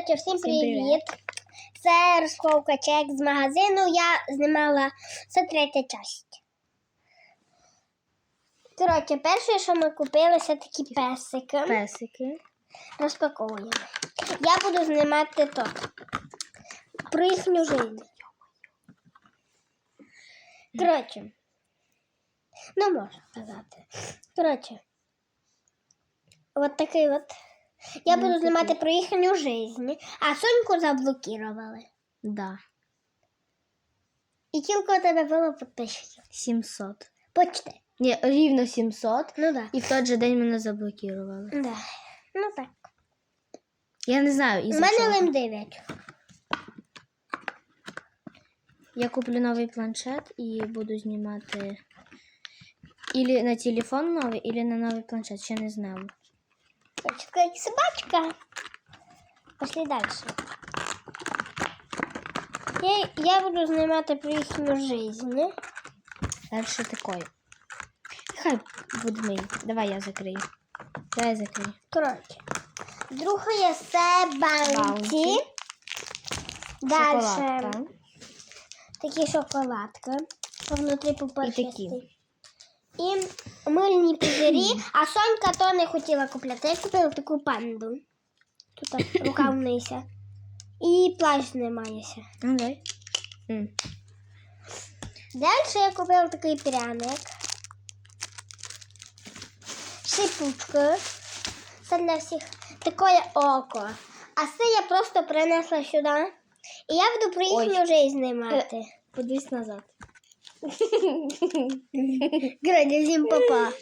Коротше, всім привіт. Це розпаковка чек з магазину. Я знімала це третя часть. Коротше, перше, що ми купили, це такі песики. Песики. Розпаковуємо. Я буду знімати то. Про їхню життя. Коротше. Не можу казати. Коротше. От такий от. Я буду знімати про їхню життя, а Соньку заблокували. Да. І тільки у тебе було підписчиків. 700. Почти. Ні, рівно 700. Ну да. І в той же день мене заблокували. да. Ну так. Я не знаю, У мене чого. лим 9. Я куплю новий планшет і буду знімати Ілі на телефон новий, ілі на новий планшет, ще не знаю. Почекай, собачка. Пошли далі. Я, я буду знімати про їхню життя. Далі такою. Хай буде мій. Давай я закрию. Давай я закрию. Коротше. Друге це банки. Далі Шоколадка. такі шоколадки. Внутрі І такі. І мильні пузирі, а Сонька то не хотіла купляти. Я купила таку панду. Тут рука внися. І плащ знімається. Ну, дай. Далі я купила такий пряник. Шипучку. Це для всіх таке око. А це я просто принесла сюди. І я буду про їхню життя знімати. Подивись назад. Граня всім папа.